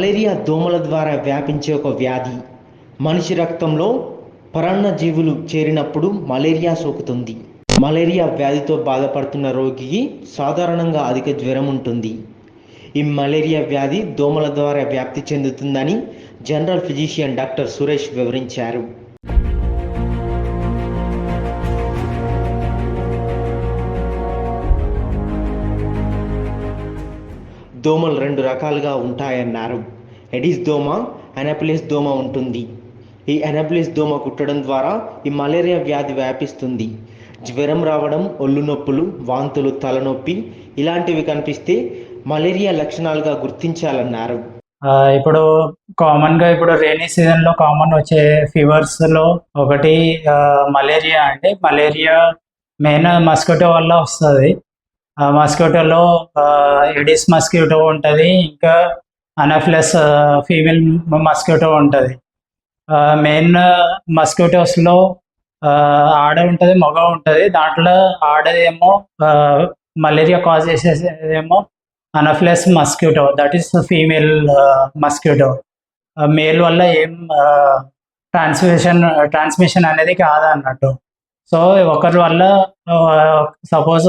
Malaria దోమల ద్వారా వ్యాపించే ఒక వ్యాధి. మనిషి రక్తంలో పరాన్న జీవులు చేరినప్పుడు మలేరియా సోకుతుంది. మలేరియా వ్యాధితో బాధపడుతున్న రోగికి సాధారణంగా అధిక జ్వరం ఉంటుంది. ఈ మలేరియా వ్యాధి దోమల ద్వారా వ్యాప్తి చెందుతుందని జనరల్ ఫిజిషియన్ డాక్టర్ సురేష్ వివరించారు. దోమలు రెండు రకాలుగా ఉంటాయన్నారు. ఎడిస్ దోమ అనపిలిస్ దోమ ఉంటుంది. ఈ అనపిలిస్ దోమ కుట్టడం ద్వారా ఈ మలేరియా వ్యాధి వ్యాపిస్తుంది. జ్వరం రావడం ఒళ్ళు నొప్పులు వాంతులు తలనొప్పి ఇలాంటివి కనిపిస్తే మలేరియా లక్షణాలుగా గుర్తించాలన్నారు. ఇప్పుడు కామన్గా ఇప్పుడు రైనీ సీజన్లో కామన్ వచ్చే ఫీవర్స్లో ఒకటి మలేరియా అంటే మలేరియా మెయిన్ మస్కిటో వల్ల వస్తుంది. మస్కిటోలో ఎడిస్ మస్కిటో ఉంటుంది. ఇంకా అనఫ్లస్ ఫీమేల్ మస్కిటో ఉంటుంది. మెయిన్ మస్కిటోస్లో ఆ, ఆడ ఉంటుంది మగ ఉంటుంది. దాంట్లో ఆడదేమో malaria cause చేసేదేమో Anopheles mosquito that is female mosquito male వల్ల ఏం ట్రాన్స్మిషన్ ట్రాన్స్మిషన్ అనేది కాదు అన్నట్టు సో ఒకరి వల్ల సపోజ్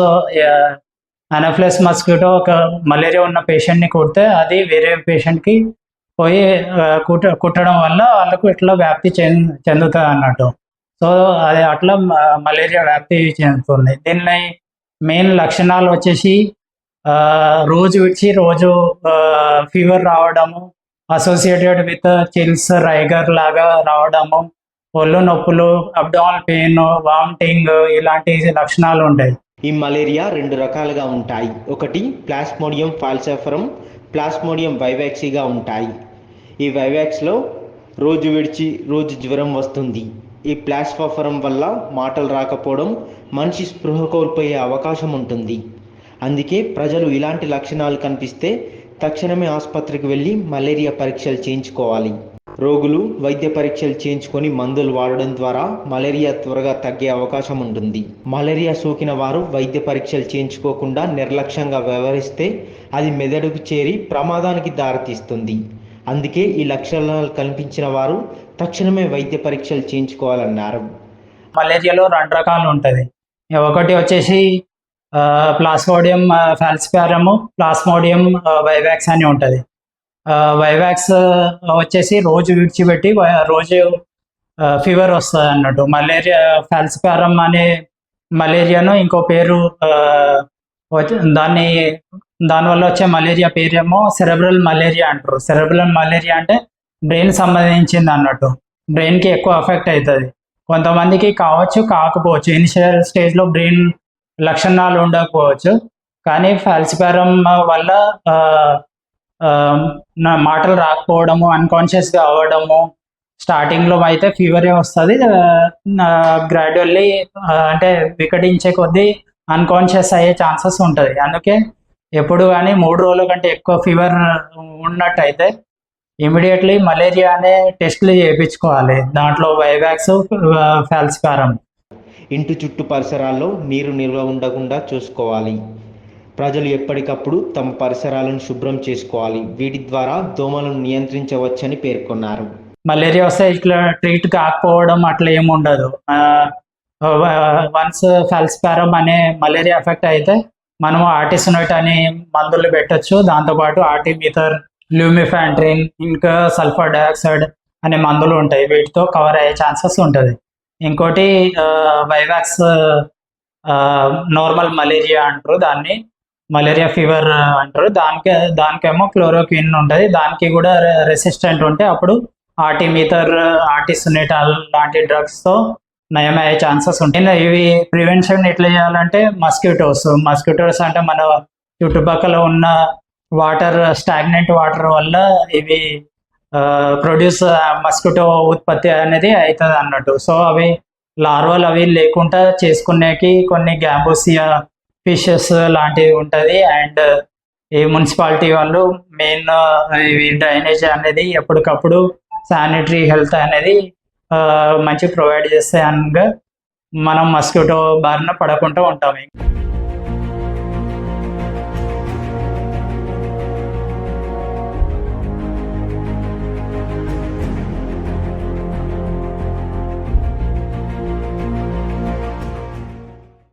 అనఫ్లెస్ మస్కిటో ఒక మలేరియా ఉన్న పేషెంట్ని కుడితే అది వేరే పేషెంట్కి పోయి ఆ, కుట్ట కుట్టడం వల్ల వాళ్ళకు ఇట్లా వ్యాప్తి చెంద చెందుతుంది అన్నట్టు. సో అది అట్లా మలేరియా వ్యాప్తి చెందుతుంది. దీనిని మెయిన్ లక్షణాలు వచ్చేసి రోజు విడిచి రోజు ఫీవర్ రావడము అసోసియేటెడ్ విత్ చిల్స్ రైగర్ లాగా రావడము ఒళ్ళు నొప్పులు అబ్డామల్ పెయిన్ వామిటింగ్ ఇలాంటి లక్షణాలు ఉంటాయి. ఈ మలేరియా రెండు రకాలుగా ఉంటాయి. ఒకటి ప్లాస్మోడియం ఫాల్సాఫరం ప్లాస్మోడియం వైవాక్సీగా ఉంటాయి. ఈ వైవాక్స్లో రోజు విడిచి రోజు జ్వరం వస్తుంది. ఈ ప్లాస్ఫాఫరం వల్ల మాటలు రాకపోవడం మనిషి స్పృహ కోల్పోయే అవకాశం ఉంటుంది. అందుకే ప్రజలు ఇలాంటి లక్షణాలు కనిపిస్తే తక్షణమే ఆసుపత్రికి వెళ్ళి మలేరియా పరీక్షలు చేయించుకోవాలి. రోగులు వైద్య పరీక్షలు చేయించుకొని మందులు వాడడం ద్వారా మలేరియా త్వరగా తగ్గే అవకాశం ఉంటుంది. మలేరియా సోకిన వారు వైద్య పరీక్షలు చేయించుకోకుండా నిర్లక్ష్యంగా వ్యవహరిస్తే అది మెదడుకు చేరి ప్రమాదానికి దారితీస్తుంది. అందుకే ఈ లక్షణాలు కనిపించిన వారు తక్షణమే వైద్య పరీక్షలు చేయించుకోవాలన్నారు. మలేరియాలో రెండు రకాలు ఉంటుంది. ఒకటి వచ్చేసి ప్లాస్మోడియం ఫాల్సిపారము ప్లాస్మోడియం వైవాక్స్ అని ఉంటుంది. వైవాక్స్ వచ్చేసి రోజు విడిచిపెట్టి రోజు ఫీవర్ వస్తుంది అన్నట్టు. మలేరియా ఫాల్సిపారం అనే మలేరియాను ఇంకో పేరు దాన్ని దానివల్ల వచ్చే మలేరియా పేరేమో సెరెబ్రల్ మలేరియా అంటారు. సెరబ్రల్ మలేరియా అంటే బ్రెయిన్ సంబంధించింది అన్నట్టు. బ్రెయిన్కి ఎక్కువ ఎఫెక్ట్ అవుతుంది. కొంతమందికి కావచ్చు కాకపోవచ్చు. ఇనిషియల్ స్టేజ్లో బ్రెయిన్ లక్షణాలు ఉండకపోవచ్చు. కానీ ఫాల్సిపారం వల్ల నా మాటలు రాకపోవడము అన్కాన్షియస్గా అవ్వడము స్టార్టింగ్లో అయితే ఫీవరే వస్తుంది. గ్రాడ్యువల్లీ అంటే వికటించే కొద్దీ అన్కాన్షియస్ అయ్యే ఛాన్సెస్ ఉంటుంది. అందుకే ఎప్పుడు కానీ మూడు రోజుల కంటే ఎక్కువ ఫీవర్ ఉన్నట్టయితే ఇమీడియట్లీ మలేరియా అనే టెస్ట్లు చేయించుకోవాలి. దాంట్లో వైవాక్స్ ఫాల్స్కారం ఇంటి చుట్టూ పరిసరాల్లో నీరు నిల్వ ఉండకుండా చూసుకోవాలి. ప్రజలు ఎప్పటికప్పుడు తమ పరిసరాలను శుభ్రం చేసుకోవాలి. వీటి ద్వారా దోమలను నియంత్రించవచ్చని పేర్కొన్నారు. మలేరియా వస్తే ఇట్లా ట్రీట్ కాకపోవడం అట్లా ఏమి ఉండదు. వన్స్ ఫెల్స్పారం అనే మలేరియా ఎఫెక్ట్ అయితే మనం ఆర్టిసినోట్ అని మందులు పెట్టచ్చు. దాంతోపాటు ఆర్టిమీథర్ ల్యూమిఫాంట్రిన్ ఇంకా సల్ఫర్ డయాక్సైడ్ అనే మందులు ఉంటాయి. వీటితో కవర్ అయ్యే ఛాన్సెస్ ఉంటుంది. ఇంకోటి వైవాక్స్ నార్మల్ మలేరియా అంటారు. దాన్ని మలేరియా ఫీవర్ అంటారు. దానికి దానికేమో క్లోరోక్విన్ ఉంటుంది. దానికి కూడా రెసిస్టెంట్ ఉంటే అప్పుడు ఆర్టిమీథర్ ఆర్టిసినేటాల్ లాంటి డ్రగ్స్తో నయమయ్యే ఛాన్సెస్ ఉంటాయి. ఇవి ప్రివెన్షన్ ఎట్లా చేయాలంటే మస్కిటోస్ మస్కిటోస్ అంటే మన చుట్టుపక్కల ఉన్న వాటర్ స్టాగ్నెంట్ వాటర్ వల్ల ఇవి ప్రొడ్యూస్ మస్కిటో ఉత్పత్తి అనేది అవుతుంది అన్నట్టు సో అవి లార్వల్ అవి లేకుండా చేసుకునేకి కొన్ని గ్యాంబోసియా ఫిషెస్ లాంటివి ఉంటుంది. అండ్ ఈ మున్సిపాలిటీ వాళ్ళు మెయిన్ ఇవి డ్రైనేజ్ అనేది ఎప్పటికప్పుడు శానిటరీ హెల్త్ అనేది ఆ, మంచి ప్రొవైడ్ చేస్తే అనగా మనం మస్కిటో బారిన పడకుండా ఉంటాం.